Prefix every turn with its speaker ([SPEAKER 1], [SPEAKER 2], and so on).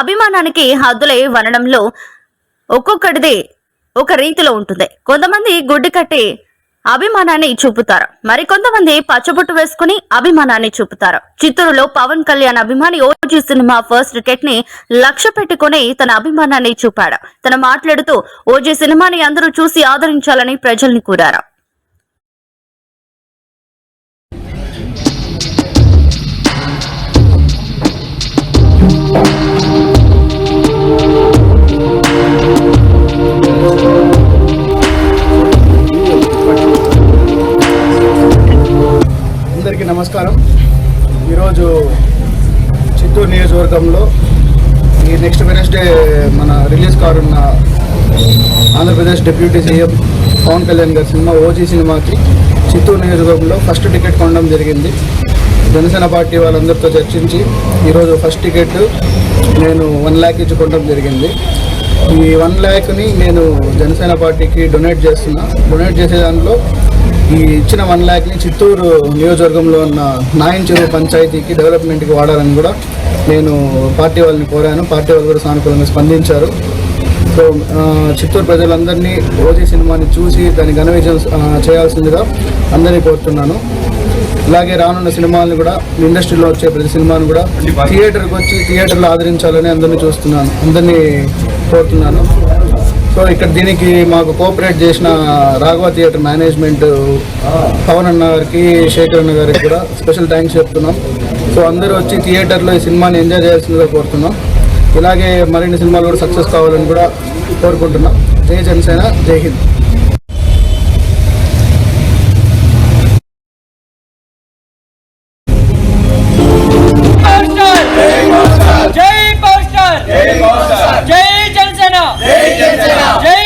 [SPEAKER 1] అభిమానానికి హద్దులే వనడంలో ఒక్కొక్కటిది ఒక రీతిలో ఉంటుంది. కొంతమంది గుడ్డి కట్టి అభిమానాన్ని చూపుతారు. మరి కొంతమంది పచ్చబొట్టు వేసుకుని అభిమానాన్ని చూపుతారు. చిత్తూరులో పవన్ కళ్యాణ్ అభిమాని ఓజీ సినిమా ఫస్ట్ టికెట్ని లక్ష్య పెట్టుకుని తన అభిమానాన్ని చూపాడు. తన మాట్లాడుతూ ఓజీ సినిమాని అందరూ చూసి ఆదరించాలని ప్రజల్ని కోరారు.
[SPEAKER 2] అందరికీ నమస్కారం. ఈరోజు చిత్తూరు నియోజకవర్గంలో ఈ నెక్స్ట్ వెనస్డే మన రిలీజ్ కానున్న ఆంధ్రప్రదేశ్ డిప్యూటీ సీఎం పవన్ కళ్యాణ్ గారి సినిమా ఓజీ సినిమాకి చిత్తూరు నియోజకవర్గంలో ఫస్ట్ టికెట్ కొనడం జరిగింది. జనసేన పార్టీ వాళ్ళందరితో చర్చించి ఈరోజు ఫస్ట్ టికెట్ నేను వన్ ల్యాక్ ఇచ్చి కొనడం జరిగింది. ఈ వన్ ల్యాక్ని నేను జనసేన పార్టీకి డొనేట్ చేస్తున్నా. డొనేట్ చేసే దాంట్లో ఈ ఇచ్చిన వన్ ల్యాక్ని చిత్తూరు నియోజకవర్గంలో ఉన్న నాయన్ చెరువు పంచాయతీకి డెవలప్మెంట్కి వాడాలని కూడా నేను పార్టీ వాళ్ళని కోరాను. పార్టీ వాళ్ళు కూడా సానుకూలంగా స్పందించారు. సో చిత్తూరు ప్రజలందరినీ ఓజీ సినిమాని చూసి దాని ఘన విజయం చేయాల్సిందిగా అందరినీ కోరుతున్నాను. అలాగే రానున్న సినిమాలను కూడా ఇండస్ట్రీలో వచ్చే ప్రతి సినిమాను కూడా థియేటర్కి వచ్చి థియేటర్లో ఆదరించాలని అందరినీ చూస్తున్నాను. అందరినీ కోరుతున్నాను. సో ఇక్కడ దీనికి మాకు కోఆపరేట్ చేసిన రాఘవ థియేటర్ మేనేజ్మెంట్ పవన్ అన్న గారికి శేఖర్ అన్న గారికి కూడా స్పెషల్ థ్యాంక్స్ చెప్తున్నాం. సో అందరూ వచ్చి థియేటర్లో ఈ సినిమాని ఎంజాయ్ చేయాల్సిందిగా కోరుతున్నాం. ఇలాగే మరిన్ని సినిమాలు కూడా సక్సెస్ కావాలని కూడా కోరుకుంటున్నాం. జై జనసేన జై హింద్.
[SPEAKER 3] జై జై జై జనసేన జై